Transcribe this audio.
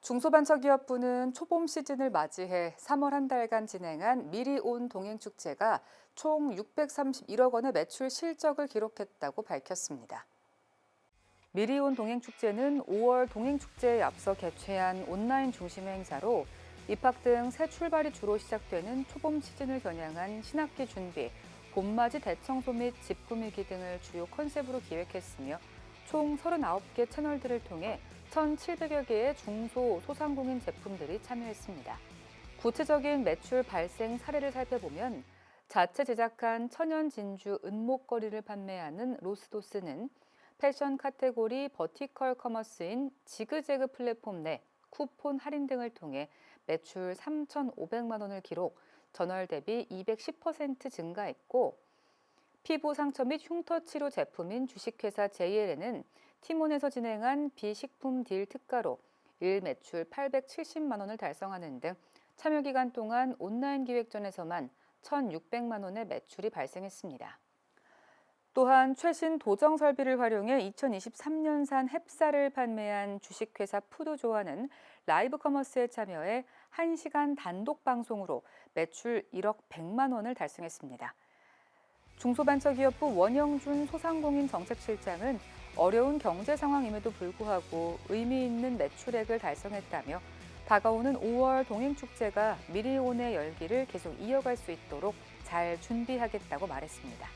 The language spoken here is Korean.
중소벤처기업부는 초봄 시즌을 맞이해 3월 한 달간 진행한 미리 온 동행축제가 총 631억 원의 매출 실적을 기록했다고 밝혔습니다. 미리 온 동행축제는 5월 동행축제에 앞서 개최한 온라인 중심 행사로 입학 등 새 출발이 주로 시작되는 초봄 시즌을 겨냥한 신학기 준비, 봄맞이 대청소 및 집 꾸미기 등을 주요 컨셉으로 기획했으며 총 39개 채널들을 통해 1,700여 개의 중소 소상공인 제품들이 참여했습니다. 구체적인 매출 발생 사례를 살펴보면 자체 제작한 천연 진주 은목걸이를 판매하는 로스도스는 패션 카테고리 버티컬 커머스인 지그재그 플랫폼 내 쿠폰 할인 등을 통해 매출 3,500만 원을 기록, 전월 대비 210% 증가했고 피부 상처 및 흉터 치료 제품인 주식회사 JLN은 티몬에서 진행한 비식품 딜 특가로 일 매출 870만 원을 달성하는 등 참여 기간 동안 온라인 기획전에서만 1,600만 원의 매출이 발생했습니다. 또한 최신 도정 설비를 활용해 2023년산 햅쌀을 판매한 주식회사 푸드조아는 라이브 커머스에 참여해 1시간 단독 방송으로 매출 1억 100만 원을 달성했습니다. 중소벤처기업부 원영준 소상공인 정책실장은 어려운 경제 상황임에도 불구하고 의미 있는 매출액을 달성했다며 다가오는 5월 동행축제가 미리온의 열기를 계속 이어갈 수 있도록 잘 준비하겠다고 말했습니다.